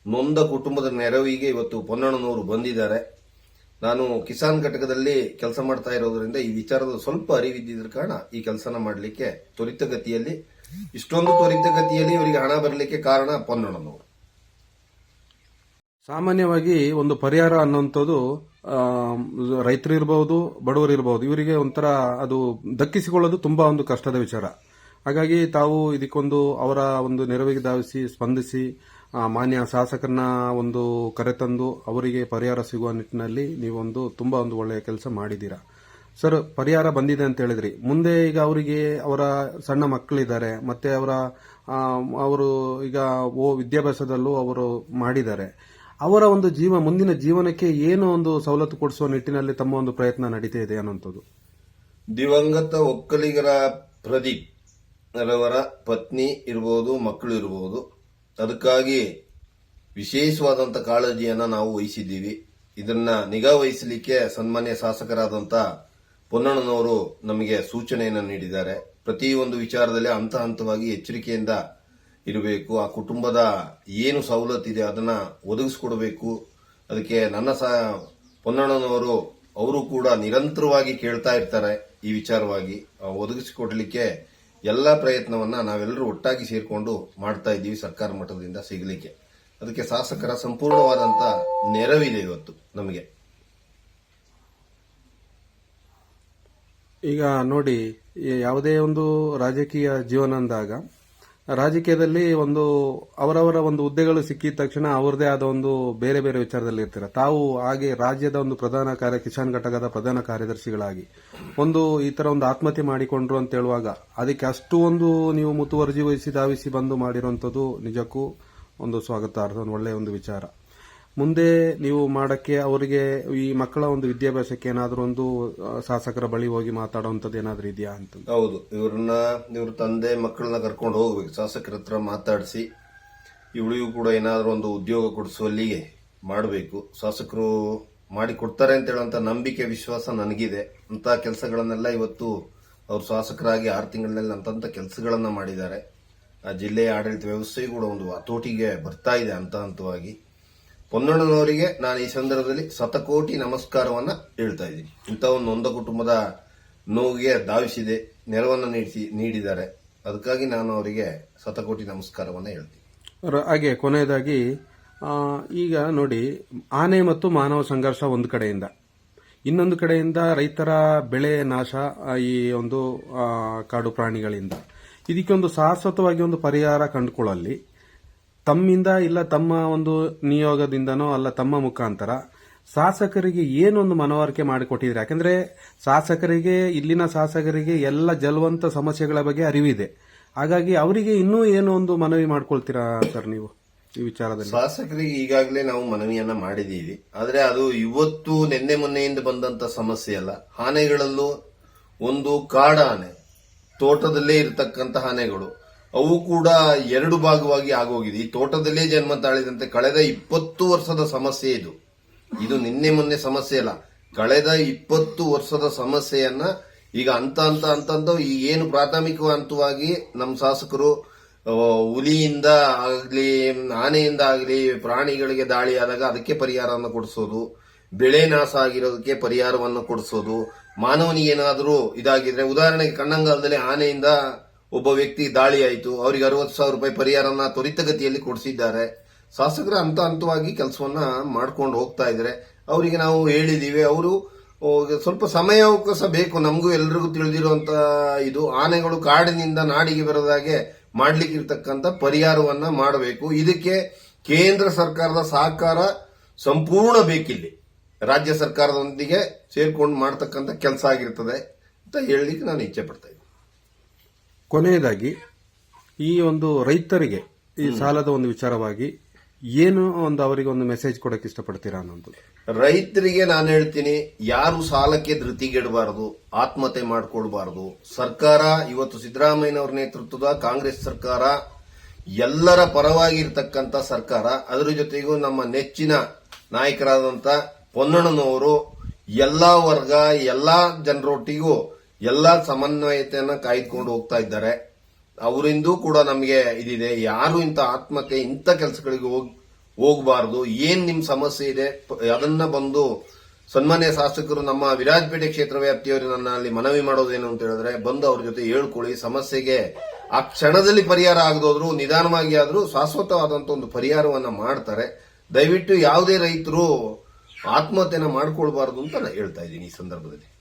ನೊಂದ ಕುಟುಂಬದ ನೆರವಿಗೆ ಇವತ್ತು ಪೊನ್ನಣ್ಣನವರು ಬಂದಿದ್ದಾರೆ. ನಾನು ಕಿಸಾನ್ ಘಟಕದಲ್ಲಿ ಕೆಲಸ ಮಾಡ್ತಾ ಇರೋದ್ರಿಂದ ಈ ವಿಚಾರದ ಸ್ವಲ್ಪ ಅರಿವಿದ್ದಿದ್ದ ಕಾರಣ ಈ ಕೆಲಸನ ಮಾಡಲಿಕ್ಕೆ ತ್ವರಿತಗತಿಯಲ್ಲಿ ಇಷ್ಟೊಂದು ತ್ವರಿತಗತಿಯಲ್ಲಿ ಇವರಿಗೆ ಹಣ ಬರಲಿಕ್ಕೆ ಕಾರಣ ಪೊನ್ನಣ್ಣನವರು ಸಾಮಾನ್ಯವಾಗಿ ಒಂದು ಪರಿಹಾರ ಅನ್ನುವಂಥದ್ದು ರೈತರು ಇರಬಹುದು ಬಡವರು ಇರಬಹುದು ಇವರಿಗೆ ಒಂಥರ ಅದು ದಕ್ಕಿಸಿಕೊಳ್ಳೋದು ತುಂಬಾ ಒಂದು ಕಷ್ಟದ ವಿಚಾರ. ಹಾಗಾಗಿ ತಾವು ಇದಕ್ಕೊಂದು ಅವರ ಒಂದು ನೆರವಿಗೆ ಧಾವಿಸಿ, ಸ್ಪಂದಿಸಿ ಮಾನ್ಯ ಶಾಸಕರನ್ನ ಒಂದು ಕರೆತಂದು ಅವರಿಗೆ ಪರಿಹಾರ ಸಿಗುವ ನಿಟ್ಟಿನಲ್ಲಿ ನೀವೊಂದು ತುಂಬಾ ಒಂದು ಒಳ್ಳೆಯ ಕೆಲಸ ಮಾಡಿದ್ದೀರಾ. ಸರ್, ಪರಿಹಾರ ಬಂದಿದೆ ಅಂತ ಹೇಳಿದ್ರಿ. ಮುಂದೆ ಈಗ ಅವರಿಗೆ ಅವರ ಸಣ್ಣ ಮಕ್ಕಳಿದ್ದಾರೆ, ಮತ್ತೆ ಅವರ ಅವರು ಈಗ ಓ ವಿದ್ಯಾಭ್ಯಾಸದಲ್ಲೂ ಅವರು ಮಾಡಿದ್ದಾರೆ. ಅವರ ಒಂದು ಜೀವ, ಮುಂದಿನ ಜೀವನಕ್ಕೆ ಏನು ಒಂದು ಸವಲತ್ತು ಕೊಡಿಸುವ ನಿಟ್ಟಿನಲ್ಲಿ ತಮ್ಮ ಒಂದು ಪ್ರಯತ್ನ ನಡೀತಾ ಇದೆ ಅನ್ನೋದು ದಿವಂಗತ ಒಕ್ಕಲಿಗರ ಪ್ರದೀಪ್ ರವರ ಪತ್ನಿ ಇರಬಹುದು ಮಕ್ಕಳು ಇರಬಹುದು ಅದಕ್ಕಾಗಿ ವಿಶೇಷವಾದಂಥ ಕಾಳಜಿಯನ್ನು ನಾವು ವಹಿಸಿದ್ದೀವಿ. ಇದನ್ನ ನಿಗಾ ವಹಿಸಲಿಕ್ಕೆ ಸನ್ಮಾನ್ಯ ಶಾಸಕರಾದಂತ ಪೊನ್ನಣ್ಣನವರು ನಮಗೆ ಸೂಚನೆಯನ್ನು ನೀಡಿದ್ದಾರೆ. ಪ್ರತಿಯೊಂದು ವಿಚಾರದಲ್ಲಿ ಹಂತ ಹಂತವಾಗಿ ಎಚ್ಚರಿಕೆಯಿಂದ ಇರಬೇಕು. ಆ ಕುಟುಂಬದ ಏನು ಸವಲತ್ತಿದೆ ಅದನ್ನ ಒದಗಿಸ್ಕೊಡ್ಬೇಕು. ಅದಕ್ಕೆ ನನ್ನ ಸಹ ಪೊನ್ನಣ್ಣನವರು, ಅವರು ಕೂಡ ನಿರಂತರವಾಗಿ ಕೇಳ್ತಾ ಇರ್ತಾರೆ ಈ ವಿಚಾರವಾಗಿ. ಒದಗಿಸಿಕೊಡ್ಲಿಕ್ಕೆ ಎಲ್ಲ ಪ್ರಯತ್ನವನ್ನ ನಾವೆಲ್ಲರೂ ಒಟ್ಟಾಗಿ ಸೇರಿಕೊಂಡು ಮಾಡ್ತಾ ಇದ್ದೀವಿ ಸರ್ಕಾರ ಮಟ್ಟದಿಂದ ಸಿಗಲಿಕ್ಕೆ. ಅದಕ್ಕೆ ಶಾಸಕರ ಸಂಪೂರ್ಣವಾದಂತ ನೆರವಿದೆ ಇವತ್ತು ನಮಗೆ. ಈಗ ನೋಡಿ ಯಾವುದೇ ಒಂದು ರಾಜಕೀಯ ಜೀವನ ಅಂದಾಗ, ರಾಜಕೀಯದಲ್ಲಿ ಒಂದು ಅವರವರ ಒಂದು ಹುದ್ದೆಗಳು ಸಿಕ್ಕಿದ ತಕ್ಷಣ ಅವರದೇ ಆದ ಒಂದು ಬೇರೆ ಬೇರೆ ವಿಚಾರದಲ್ಲಿ ಇರ್ತಾರೆ. ತಾವು ಹಾಗೆ ರಾಜ್ಯದ ಒಂದು ಪ್ರಧಾನ ಕಾರ್ಯ, ಕಿಸಾನ್ ಘಟಕದ ಪ್ರಧಾನ ಕಾರ್ಯದರ್ಶಿಗಳಾಗಿ ಒಂದು ಈ ತರ ಒಂದು ಆತ್ಮಹತ್ಯೆ ಮಾಡಿಕೊಂಡ್ರು ಅಂತ ಹೇಳುವಾಗ, ಅದಕ್ಕೆ ಅಷ್ಟು ಒಂದು ನೀವು ಮುತುವರ್ಜಿ ವಹಿಸಿ ಧಾವಿಸಿ ಬಂದು ಮಾಡಿರುವಂಥದ್ದು ನಿಜಕ್ಕೂ ಒಂದು ಸ್ವಾಗತಾರ್ಹ, ಒಂದು ಒಳ್ಳೆಯ ಒಂದು ವಿಚಾರ. ಮುಂದೆ ನೀವು ಮಾಡಕ್ಕೆ ಅವರಿಗೆ ಈ ಮಕ್ಕಳ ಒಂದು ವಿದ್ಯಾಭ್ಯಾಸಕ್ಕೆ ಏನಾದರೂ ಒಂದು ಶಾಸಕರ ಬಳಿ ಹೋಗಿ ಮಾತಾಡುವಂಥದ್ದು ಏನಾದರೂ ಇದೆಯಾ ಅಂತ? ಹೌದು. ಇವ್ರನ್ನ, ಇವ್ರ ತಂದೆ ಮಕ್ಕಳನ್ನ ಕರ್ಕೊಂಡು ಹೋಗ್ಬೇಕು. ಶಾಸಕರ ಹತ್ರ ಮಾತಾಡಿಸಿ, ಇವಳಿಗೂ ಕೂಡ ಏನಾದರೂ ಒಂದು ಉದ್ಯೋಗ ಕೊಡಿಸುವಲ್ಲಿಗೆ ಮಾಡಬೇಕು. ಶಾಸಕರು ಮಾಡಿ ಕೊಡ್ತಾರೆ ಅಂತ ಹೇಳುವಂತ ನಂಬಿಕೆ, ವಿಶ್ವಾಸ ನನಗಿದೆ. ಅಂತ ಕೆಲಸಗಳನ್ನೆಲ್ಲ ಇವತ್ತು ಅವ್ರು ಶಾಸಕರಾಗಿ ಆರು ತಿಂಗಳಿನಲ್ಲಿ ಅಂತಂತ ಕೆಲಸಗಳನ್ನ ಮಾಡಿದ್ದಾರೆ. ಆ ಜಿಲ್ಲೆಯ ಆಡಳಿತ ವ್ಯವಸ್ಥೆ ಕೂಡ ಒಂದು ಹತೋಟಿಗೆ ಬರ್ತಾ ಇದೆ ಹಂತ ಹಂತವಾಗಿ. ಪೊನ್ನಣ್ಣನವರಿಗೆ ನಾನು ಈ ಸಂದರ್ಭದಲ್ಲಿ ಶತಕೋಟಿ ನಮಸ್ಕಾರವನ್ನ ಹೇಳ್ತಾ ಇದ್ದೀನಿ. ಇಂಥ ಒಂದು ನೊಂದ ಕುಟುಂಬದ ನೋವಿಗೆ ಧಾವಿಸಿದೆ, ನೆರವನ್ನು ನೀಡಿಸಿ, ನೀಡಿದ್ದಾರೆ. ಅದಕ್ಕಾಗಿ ನಾನು ಅವರಿಗೆ ಶತಕೋಟಿ ನಮಸ್ಕಾರವನ್ನ ಹೇಳ್ತೀನಿ. ಹಾಗೆ ಕೊನೆಯದಾಗಿ ಈಗ ನೋಡಿ, ಆನೆ ಮತ್ತು ಮಾನವ ಸಂಘರ್ಷ ಒಂದು ಕಡೆಯಿಂದ. ಇನ್ನೊಂದು ಕಡೆಯಿಂದ ರೈತರ ಬೆಳೆ ನಾಶ ಈ ಒಂದು ಕಾಡು ಪ್ರಾಣಿಗಳಿಂದ. ಇದಕ್ಕೆ ಒಂದು ಶಾಶ್ವತವಾಗಿ ಒಂದು ಪರಿಹಾರ ಕಂಡುಕೊಳ್ಳಲ್ಲಿ ತಮ್ಮಿಂದ ಇಲ್ಲ ತಮ್ಮ ಒಂದು ನಿಯೋಗದಿಂದನೋ ಅಲ್ಲ ತಮ್ಮ ಮುಖಾಂತರ ಶಾಸಕರಿಗೆ ಏನೊಂದು ಮನವರಿಕೆ ಮಾಡಿಕೊಟ್ಟಿದ್ರೆ? ಯಾಕಂದ್ರೆ ಶಾಸಕರಿಗೆ, ಇಲ್ಲಿನ ಶಾಸಕರಿಗೆ ಎಲ್ಲ ಜಲವಂತ ಸಮಸ್ಯೆಗಳ ಬಗ್ಗೆ ಅರಿವಿದೆ. ಹಾಗಾಗಿ ಅವರಿಗೆ ಇನ್ನೂ ಏನೋ ಒಂದು ಮನವಿ ಮಾಡ್ಕೊಳ್ತೀರಾ ಸರ್ ನೀವು ಈ ವಿಚಾರದಲ್ಲಿ? ಶಾಸಕರಿಗೆ ಈಗಾಗಲೇ ನಾವು ಮನವಿಯನ್ನ ಮಾಡಿದೀವಿ ಆದರೆ ಅದು ಇವತ್ತು ನಿನ್ನೆ ಮೊನ್ನೆಯಿಂದ ಬಂದಂತ ಸಮಸ್ಯೆ ಅಲ್ಲ. ಆನೆಗಳಲ್ಲೂ ಒಂದು ಕಾಡಾನೆ, ತೋಟದಲ್ಲೇ ಇರತಕ್ಕಂತ ಆನೆಗಳು. ಅವು ಕೂಡ ಎರಡು ಭಾಗವಾಗಿ ಆಗೋಗಿದೆ. ಈ ತೋಟದಲ್ಲೇ ಜನ್ಮ ತಾಳಿದಂತೆ ಕಳೆದ ಇಪ್ಪತ್ತು ವರ್ಷದ ಸಮಸ್ಯೆ ಇದು. ಇದು ನಿನ್ನೆ ಮೊನ್ನೆ ಸಮಸ್ಯೆ ಅಲ್ಲ. ಕಳೆದ ಇಪ್ಪತ್ತು ವರ್ಷದ ಸಮಸ್ಯೆಯನ್ನ ಈಗ ಅಂತ ಅಂತ ಅಂತ ಈ ಏನು ಪ್ರಾಥಮಿಕ ಹಂತವಾಗಿ ನಮ್ಮ ಶಾಸಕರು ಹುಲಿಯಿಂದ ಆಗಲಿ, ಆನೆಯಿಂದ ಆಗಲಿ, ಪ್ರಾಣಿಗಳಿಗೆ ದಾಳಿ ಆದಾಗ ಅದಕ್ಕೆ ಪರಿಹಾರವನ್ನು ಕೊಡಿಸೋದು, ಬೆಳೆ ನಾಶ ಆಗಿರೋದಕ್ಕೆ ಪರಿಹಾರವನ್ನು ಕೊಡಿಸೋದು, ಮಾನವನಿಗೆ ಏನಾದರೂ ಇದಾಗಿದ್ರೆ, ಉದಾಹರಣೆಗೆ ಕಣ್ಣಂಗಾಲದಲ್ಲಿ ಆನೆಯಿಂದ ಒಬ್ಬ ವ್ಯಕ್ತಿ ದಾಳಿ ಆಯಿತು, ಅವರಿಗೆ ಅರವತ್ತು ಸಾವಿರ ರೂಪಾಯಿ ಪರಿಹಾರನ ತ್ವರಿತಗತಿಯಲ್ಲಿ ಕೊಡಿಸಿದ್ದಾರೆ. ಶಾಸಕರು ಹಂತ ಹಂತವಾಗಿ ಕೆಲಸವನ್ನ ಮಾಡ್ಕೊಂಡು ಹೋಗ್ತಾ ಇದ್ದಾರೆ. ಅವರಿಗೆ ನಾವು ಹೇಳಿದೀವಿ, ಅವರು ಸ್ವಲ್ಪ ಸಮಯಾವಕಾಶ ಬೇಕು, ನಮಗೂ ಎಲ್ರಿಗೂ ತಿಳಿದಿರುವಂತ ಇದು. ಆನೆಗಳು ಕಾಡಿನಿಂದ ನಾಡಿಗೆ ಬರೋದಾಗೆ ಮಾಡ್ಲಿಕ್ಕೆ ಇರ್ತಕ್ಕಂಥ ಪರಿಹಾರವನ್ನ ಮಾಡಬೇಕು. ಇದಕ್ಕೆ ಕೇಂದ್ರ ಸರ್ಕಾರದ ಸಹಕಾರ ಸಂಪೂರ್ಣ ಬೇಕಿಲ್ಲಿ. ರಾಜ್ಯ ಸರ್ಕಾರದೊಂದಿಗೆ ಸೇರ್ಕೊಂಡು ಮಾಡ್ತಕ್ಕಂಥ ಕೆಲಸ ಆಗಿರ್ತದೆ ಅಂತ ಹೇಳಲಿಕ್ಕೆ ನಾನು ಇಚ್ಛೆ ಪಡ್ತಾ ಇದ್ದೀನಿ. ಕೊನೆಯದಾಗಿ ಈ ಒಂದು ರೈತರಿಗೆ ಈ ಸಾಲದ ಒಂದು ವಿಚಾರವಾಗಿ ಏನು ಒಂದು ಅವರಿಗೆ ಒಂದು ಮೆಸೇಜ್ ಕೊಡಕ್ಕೆ ಇಷ್ಟಪಡ್ತೀರಾ ಅನ್ನೋದು. ರೈತರಿಗೆ ನಾನು ಹೇಳ್ತೀನಿ ಯಾರು ಸಾಲಕ್ಕೆ ಧೃತಿಗೆಡಬಾರದು ಆತ್ಮಹತ್ಯೆ ಮಾಡಿಕೊಳ್ಬಾರದು ಸರ್ಕಾರ ಇವತ್ತು ಸಿದ್ದರಾಮಯ್ಯನವರ ನೇತೃತ್ವದ ಕಾಂಗ್ರೆಸ್ ಸರ್ಕಾರ ಎಲ್ಲರ ಪರವಾಗಿ ಇರ್ತಕ್ಕಂಥ ಸರ್ಕಾರ ಅದರ ಜೊತೆಗೂ ನಮ್ಮ ನೆಚ್ಚಿನ ನಾಯಕರಾದಂಥ ಪೊನ್ನಣ್ಣನವರು ಎಲ್ಲ ವರ್ಗ ಎಲ್ಲ ಜನರೊಟ್ಟಿಗೂ ಎಲ್ಲಾ ಸಮನ್ವಯತೆಯನ್ನ ಕಾಯ್ದುಕೊಂಡು ಹೋಗ್ತಾ ಇದ್ದಾರೆ. ಅವರಿಂದೂ ಕೂಡ ನಮಗೆ ಇದಿದೆ, ಯಾರು ಇಂಥ ಆತ್ಮಹತ್ಯೆ, ಇಂಥ ಕೆಲಸಗಳಿಗೆ ಹೋಗಿ, ಹೋಗಬಾರದು, ಏನ್ ನಿಮ್ ಸಮಸ್ಯೆ ಇದೆ ಅದನ್ನ ಬಂದು ಸನ್ಮಾನ್ಯ ಶಾಸಕರು ನಮ್ಮ ವಿರಾಜಪೇಟೆ ಕ್ಷೇತ್ರ ವ್ಯಾಪ್ತಿಯವರು ನನ್ನ ಅಲ್ಲಿ ಮನವಿ ಮಾಡೋದೇನು ಅಂತ ಹೇಳಿದ್ರೆ, ಬಂದು ಅವ್ರ ಜೊತೆ ಹೇಳ್ಕೊಳ್ಳಿ, ಸಮಸ್ಯೆಗೆ ಆ ಕ್ಷಣದಲ್ಲಿ ಪರಿಹಾರ ಆಗದೋದ್ರು, ನಿಧಾನವಾಗಿ ಆದ್ರೂ ಶಾಶ್ವತವಾದಂತ ಒಂದು ಪರಿಹಾರವನ್ನ ಮಾಡ್ತಾರೆ. ದಯವಿಟ್ಟು ಯಾವುದೇ ರೈತರು ಆತ್ಮಹತ್ಯೆನ ಮಾಡ್ಕೊಳ್ಬಾರ್ದು ಅಂತ ನಾನು ಹೇಳ್ತಾ ಇದ್ದೀನಿ ಈ ಸಂದರ್ಭದಲ್ಲಿ.